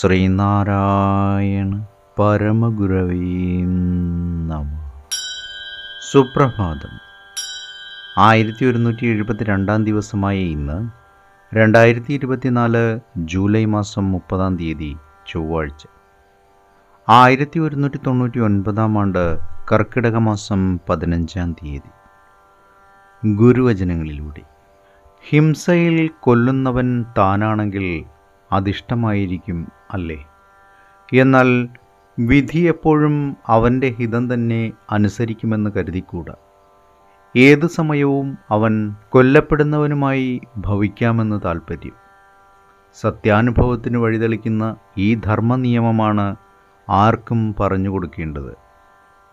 ശ്രീനാരായണ പരമഗുരവീ നമ. സുപ്രഭാതം. ആയിരത്തി ഒരുന്നൂറ്റി എഴുപത്തി രണ്ടാം ദിവസമായ ഇന്ന് രണ്ടായിരത്തി ഇരുപത്തിനാല് ജൂലൈ മാസം മുപ്പതാം തീയതി ചൊവ്വാഴ്ച. ആയിരത്തി ഒരുന്നൂറ്റി തൊണ്ണൂറ്റി ഒൻപതാം ആണ്ട് കർക്കിടക മാസം പതിനഞ്ചാം തീയതി. ഗുരുവചനങ്ങളിലൂടെ. ഹിംസയിൽ കൊല്ലുന്നവൻ താനാണെങ്കിൽ അതിഷ്ടമായിരിക്കും അല്ലേ? എന്നാൽ വിധി എപ്പോഴും അവന്റെ ഹിതം തന്നെ അനുസരിക്കുമെന്ന് കരുതിക്കൂടാ. ഏത് സമയവും അവൻ കൊല്ലപ്പെടുന്നവനുമായി ഭവിക്കാമെന്ന് താൽപ്പര്യം സത്യാനുഭവത്തിന് വഴിതെളിക്കുന്ന ഈ ധർമ്മനിയമമാണ് ആർക്കും പറഞ്ഞു കൊടുക്കേണ്ടത്.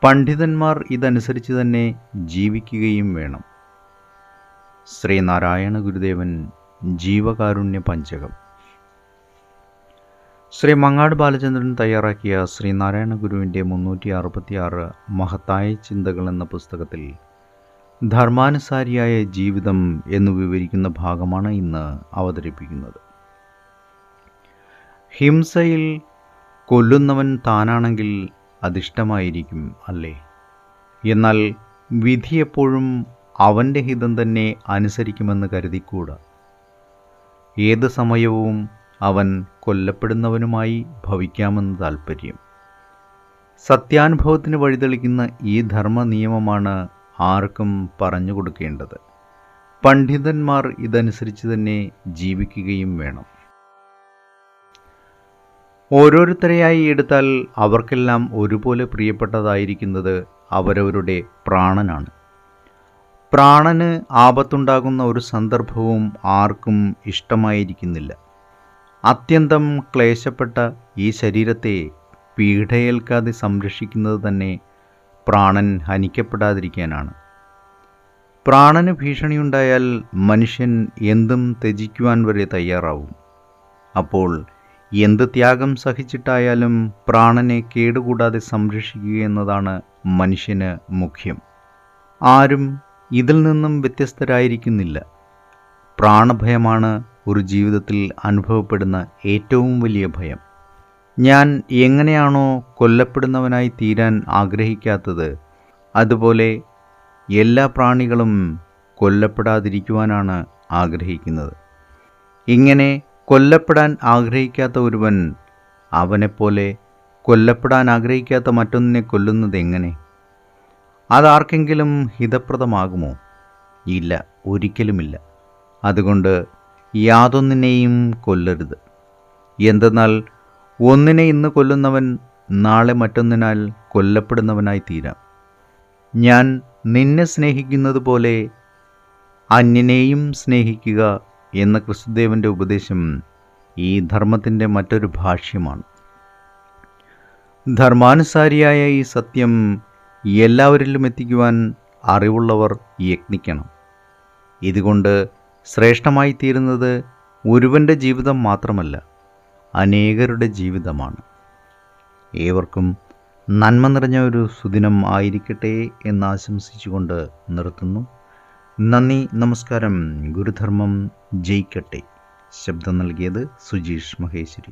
പണ്ഡിതന്മാർ ഇതനുസരിച്ച് തന്നെ ജീവിക്കുകയും വേണം. ശ്രീനാരായണ ഗുരുദേവൻ ജീവകാരുണ്യ പഞ്ചകം. ശ്രീ മങ്ങാട് ബാലചന്ദ്രൻ തയ്യാറാക്കിയ ശ്രീനാരായണ ഗുരുവിന്റെ മുന്നൂറ്റി അറുപത്തിയാറ് മഹത്തായ ചിന്തകൾ എന്ന പുസ്തകത്തിൽ ധർമാനുസാരിയായ ജീവിതം എന്ന് വിവരിക്കുന്ന ഭാഗമാണ് ഇന്ന് അവതരിപ്പിക്കുന്നത്. ഹിംസയിൽ കൊല്ലുന്നവൻ താനാണെങ്കിൽ അതിഷ്ടമായിരിക്കും അല്ലേ? എന്നാൽ വിധി എപ്പോഴും അവന്റെ ഹിതം തന്നെ അനുസരിക്കുമെന്ന് കരുതിക്കൂടാ? ഏത് സമയവും അവൻ കൊല്ലപ്പെടുന്നവനുമായി ഭവിക്കാമെന്ന് താൽപ്പര്യം സത്യാനുഭവത്തിന് വഴിതെളിക്കുന്ന ഈ ധർമ്മ നിയമമാണ് ആർക്കും പറഞ്ഞു കൊടുക്കേണ്ടത്. പണ്ഡിതന്മാർ ഇതനുസരിച്ച് തന്നെ ജീവിക്കുകയും വേണം. ഓരോരുത്തരെയായി എടുത്താൽ അവർക്കെല്ലാം ഒരുപോലെ പ്രിയപ്പെട്ടതായിരിക്കുന്നത് അവരവരുടെ പ്രാണനാണ്. പ്രാണന് ആപത്തുണ്ടാകുന്ന ഒരു സന്ദർഭവും ആർക്കും ഇഷ്ടമായിരിക്കുന്നില്ല. അത്യന്തം ക്ലേശപ്പെട്ട ഈ ശരീരത്തെ പീഡയേൽക്കാതെ സംരക്ഷിക്കുന്നത് തന്നെ പ്രാണൻ ഹനിക്കപ്പെടാതിരിക്കാനാണ്. പ്രാണന് ഭീഷണിയുണ്ടായാൽ മനുഷ്യൻ എന്തും ത്യജിക്കുവാൻ വരെ തയ്യാറാവും. അപ്പോൾ എന്ത് ത്യാഗം സഹിച്ചിട്ടായാലും പ്രാണനെ കേടുകൂടാതെ സംരക്ഷിക്കുക എന്നതാണ് മനുഷ്യന് മുഖ്യം. ആരും ഇതിൽ നിന്നും വ്യത്യസ്തരായിരിക്കുന്നില്ല. പ്രാണഭയമാണ് ഒരു ജീവിതത്തിൽ അനുഭവപ്പെടുന്ന ഏറ്റവും വലിയ ഭയം. ഞാൻ എങ്ങനെയാണോ കൊല്ലപ്പെടുന്നവനായി തീരാൻ ആഗ്രഹിക്കാത്തത് അതുപോലെ എല്ലാ പ്രാണികളും കൊല്ലപ്പെടാതിരിക്കുവാനാണ് ആഗ്രഹിക്കുന്നത്. ഇങ്ങനെ കൊല്ലപ്പെടാൻ ആഗ്രഹിക്കാത്ത ഒരുവൻ അവനെപ്പോലെ കൊല്ലപ്പെടാൻ ആഗ്രഹിക്കാത്ത മറ്റൊന്നിനെ കൊല്ലുന്നത് എങ്ങനെ? അതാർക്കെങ്കിലും ഹിതപ്രദമാകുമോ? ഇല്ല ഒരിക്കലുമില്ല. അതുകൊണ്ട് യാതൊന്നിനെയും കൊല്ലരുത്. എന്തെന്നാൽ ഒന്നിനെ ഇന്ന് കൊല്ലുന്നവൻ നാളെ മറ്റൊന്നിനാൽ കൊല്ലപ്പെടുന്നവനായി തീരാം ഞാൻ നിന്നെ സ്നേഹിക്കുന്നത് പോലെ അന്യനെയും സ്നേഹിക്കുക എന്ന ക്രിസ്തുദേവന്റെ ഉപദേശം ഈ ധർമ്മത്തിന്റെ മറ്റൊരു ഭാഷ്യമാണ്. ധർമാനുസാരിയായ ഈ സത്യം എല്ലാവരിലും എത്തിക്കുവാൻ അറിവുള്ളവർ യത്നിക്കണം ഇതുകൊണ്ട് ശ്രേഷ്ഠമായി തീരുന്നത് ഒരുവന്റെ ജീവിതം മാത്രമല്ല അനേകരുടെ ജീവിതമാണ്. ഏവർക്കും നന്മ നിറഞ്ഞ ഒരു സുദിനം ആയിരിക്കട്ടെ എന്നാശംസിച്ചുകൊണ്ട് നിർത്തുന്നു. നന്ദി നമസ്കാരം. ഗുരുധർമ്മം ജയിക്കട്ടെ. ശബ്ദം നൽകിയത് സുജീഷ് മഹേശ്വരി.